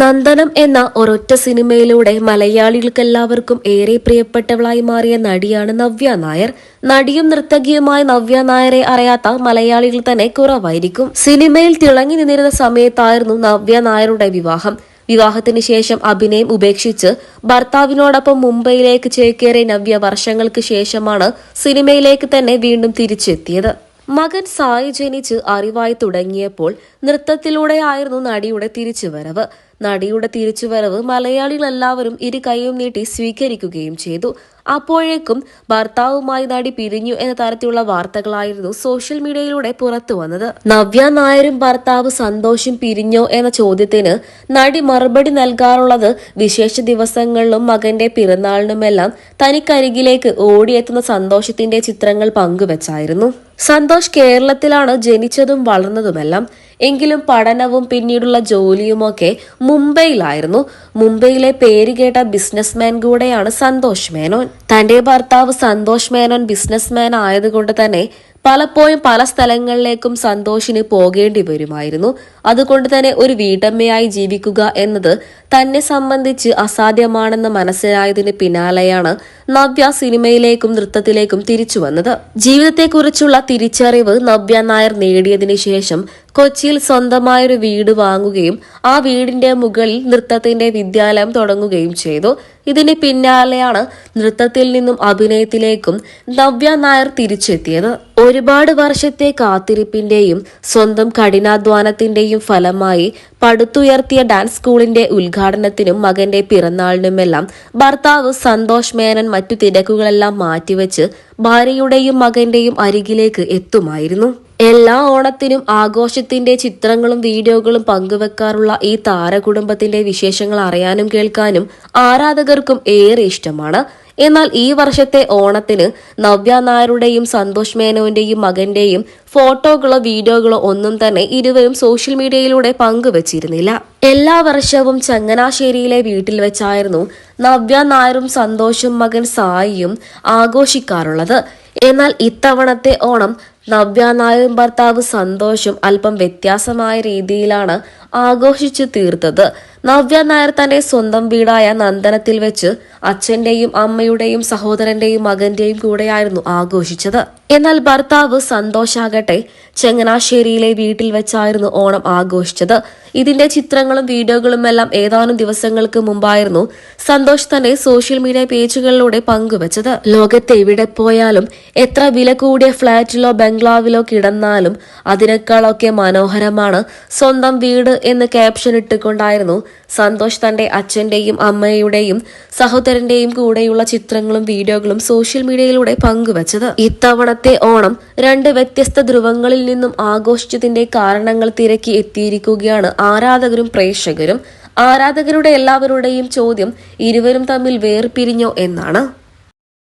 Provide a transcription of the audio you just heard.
നന്ദനം എന്ന ഒരൊറ്റ സിനിമയിലൂടെ മലയാളികൾക്കെല്ലാവർക്കും ഏറെ പ്രിയപ്പെട്ടവളായി മാറിയ നടിയാണ് നവ്യ നായർ. നടിയും നർത്തകിയുമായ നവ്യ നായരെ അറിയാത്ത മലയാളികൾ തന്നെ കുറവായിരിക്കും. സിനിമയിൽ തിളങ്ങി നിന്നിരുന്ന സമയത്തായിരുന്നു നവ്യ നായരുടെ വിവാഹം. വിവാഹത്തിന് ശേഷം അഭിനയം ഉപേക്ഷിച്ച് ഭർത്താവിനോടൊപ്പം മുംബൈയിലേക്ക് ചേക്കേറിയ നവ്യ വർഷങ്ങൾക്ക് ശേഷമാണ് സിനിമയിലേക്ക് തന്നെ വീണ്ടും തിരിച്ചെത്തിയത്. മകൻ സായി ജനിച്ച് അറിവായി തുടങ്ങിയപ്പോൾ നൃത്തത്തിലൂടെയായിരുന്നു നടിയുടെ തിരിച്ചുവരവ്. നടിയുടെ തിരിച്ചുവരവ് മലയാളികളെല്ലാവരും ഇരു കൈയും നീട്ടി സ്വീകരിക്കുകയും ചെയ്തു. അപ്പോഴേക്കും ഭർത്താവുമായി നടി പിരിഞ്ഞു എന്ന തരത്തിലുള്ള വാർത്തകളായിരുന്നു സോഷ്യൽ മീഡിയയിലൂടെ പുറത്തു വന്നത്. നവ്യ നായരും ഭർത്താവ് സന്തോഷം പിരിഞ്ഞോ എന്ന ചോദ്യത്തിന് നടി മറുപടി നൽകാറുള്ളത് വിശേഷ ദിവസങ്ങളിലും മകന്റെ പിറന്നാളിനുമെല്ലാം തനിക്കരികിലേക്ക് ഓടിയെത്തുന്ന സന്തോഷത്തിന്റെ ചിത്രങ്ങൾ പങ്കുവച്ചായിരുന്നു. സന്തോഷ് കേരളത്തിലാണ് ജനിച്ചതും വളർന്നതുമെല്ലാം. എങ്കിലും പഠനവും പിന്നീടുള്ള ജോലിയുമൊക്കെ മുംബൈയിലായിരുന്നു. മുംബൈയിലെ പേരുകേട്ട ബിസിനസ്മാൻ കൂടെയാണ് സന്തോഷ് മേനോൻ. തന്റെ ഭർത്താവ് സന്തോഷ് മേനോൻ ബിസിനസ്മാൻ ആയതുകൊണ്ട് തന്നെ പലപ്പോഴും പല സ്ഥലങ്ങളിലേക്കും സന്തോഷിന് പോകേണ്ടി വരുമായിരുന്നു. അതുകൊണ്ട് തന്നെ ഒരു വീട്ടമ്മയായി ജീവിക്കുക എന്നത് തന്നെ സംബന്ധിച്ച് അസാധ്യമാണെന്ന് മനസ്സിലായതിന് പിന്നാലെയാണ് നവ്യ സിനിമയിലേക്കും നൃത്തത്തിലേക്കും തിരിച്ചു വന്നത്. ജീവിതത്തെക്കുറിച്ചുള്ള തിരിച്ചറിവ് നവ്യ നായർ നേടിയതിനു ശേഷം കൊച്ചിയിൽ സ്വന്തമായൊരു വീട് വാങ്ങുകയും ആ വീടിന്റെ മുകളിൽ നൃത്തത്തിന്റെ വിദ്യാലയം തുടങ്ങുകയും ചെയ്തു. ഇതിന് പിന്നാലെയാണ് നൃത്തത്തിൽ നിന്നും അഭിനയത്തിലേക്കും നവ്യ നായർ തിരിച്ചെത്തിയത്. ഒരുപാട് വർഷത്തെ കാത്തിരിപ്പിന്റെയും സ്വന്തം കഠിനാധ്വാനത്തിന്റെയും ഫലമായി പടുത്തുയർത്തിയ ഡാൻസ് സ്കൂളിന്റെ ഉദ്ഘാടനത്തിനും മകന്റെ പിറന്നാളിനുമെല്ലാം ഭർത്താവ് സന്തോഷ് മേനൻ മറ്റു തിരക്കുകളെല്ലാം മാറ്റിവെച്ച് ഭാര്യയുടെയും മകന്റെയും അരികിലേക്ക് എത്തുമായിരുന്നു. എല്ലാ ഓണത്തിനും ആഘോഷത്തിന്റെ ചിത്രങ്ങളും വീഡിയോകളും പങ്കുവെക്കാറുള്ള ഈ താരകുടുംബത്തിന്റെ വിശേഷങ്ങൾ അറിയാനും കേൾക്കാനും ആരാധകർക്കും ഏറെ ഇഷ്ടമാണ്. എന്നാൽ ഈ വർഷത്തെ ഓണത്തിന് നവ്യ നായരുടെയും സന്തോഷ് മേനോന്റെയും മകന്റെയും ഫോട്ടോകളോ വീഡിയോകളോ ഒന്നും തന്നെ ഇരുവരും സോഷ്യൽ മീഡിയയിലൂടെ പങ്കുവച്ചിരുന്നില്ല. എല്ലാ വർഷവും ചങ്ങനാശ്ശേരിയിലെ വീട്ടിൽ വെച്ചായിരുന്നു നവ്യ നായരും സന്തോഷും മകൻ സായിയും ആഘോഷിക്കാറുള്ളത്. എന്നാൽ ഇത്തവണത്തെ ഓണം നവ്യ നായരും ഭർത്താവ് സന്തോഷും അല്പം വ്യത്യാസമായ രീതിയിലാണ് ആഘോഷിച്ചു തീർത്തത്. നവ്യ നായർ തന്റെ സ്വന്തം വീടായ നന്ദനത്തിൽ വെച്ച് അച്ഛന്റെയും അമ്മയുടെയും സഹോദരന്റെയും മകന്റെയും കൂടെയായിരുന്നു ആഘോഷിച്ചത്. എന്നാൽ ഭർത്താവ് സന്തോഷാകട്ടെ ചങ്ങനാശ്ശേരിയിലെ വീട്ടിൽ വെച്ചായിരുന്നു ഓണം ആഘോഷിച്ചത്. ഇതിന്റെ ചിത്രങ്ങളും വീഡിയോകളും എല്ലാം ഏതാനും ദിവസങ്ങൾക്ക് മുമ്പായിരുന്നു സന്തോഷ് തന്റെ സോഷ്യൽ മീഡിയ പേജുകളിലൂടെ പങ്കുവച്ചത്. ലോകത്ത് എവിടെ പോയാലും എത്ര വില കൂടിയ ഫ്ളാറ്റിലോ ബംഗ്ലാവിലോ കിടന്നാലും അതിനേക്കാളൊക്കെ മനോഹരമാണ് സ്വന്തം വീട് എന്ന് ക്യാപ്ഷൻ ഇട്ടുകൊണ്ടായിരുന്നു സന്തോഷ് തന്റെ അച്ഛന്റെയും അമ്മയുടെയും സഹോദരന്റെയും കൂടെയുള്ള ചിത്രങ്ങളും വീഡിയോകളും സോഷ്യൽ മീഡിയയിലൂടെ പങ്കുവച്ചത്. ഇത്തവണത്തെ ഓണം രണ്ട് വ്യത്യസ്ത ധ്രുവങ്ങളിൽ നിന്നും ആഘോഷിച്ചതിന്റെ കാരണങ്ങൾ തിരക്കി എത്തിയിരിക്കുകയാണ് ആരാധകരും പ്രേക്ഷകരും. ആരാധകരുടെ എല്ലാവരുടെയും ചോദ്യം ഇരുവരും തമ്മിൽ വേർപിരിഞ്ഞോ എന്നാണ്.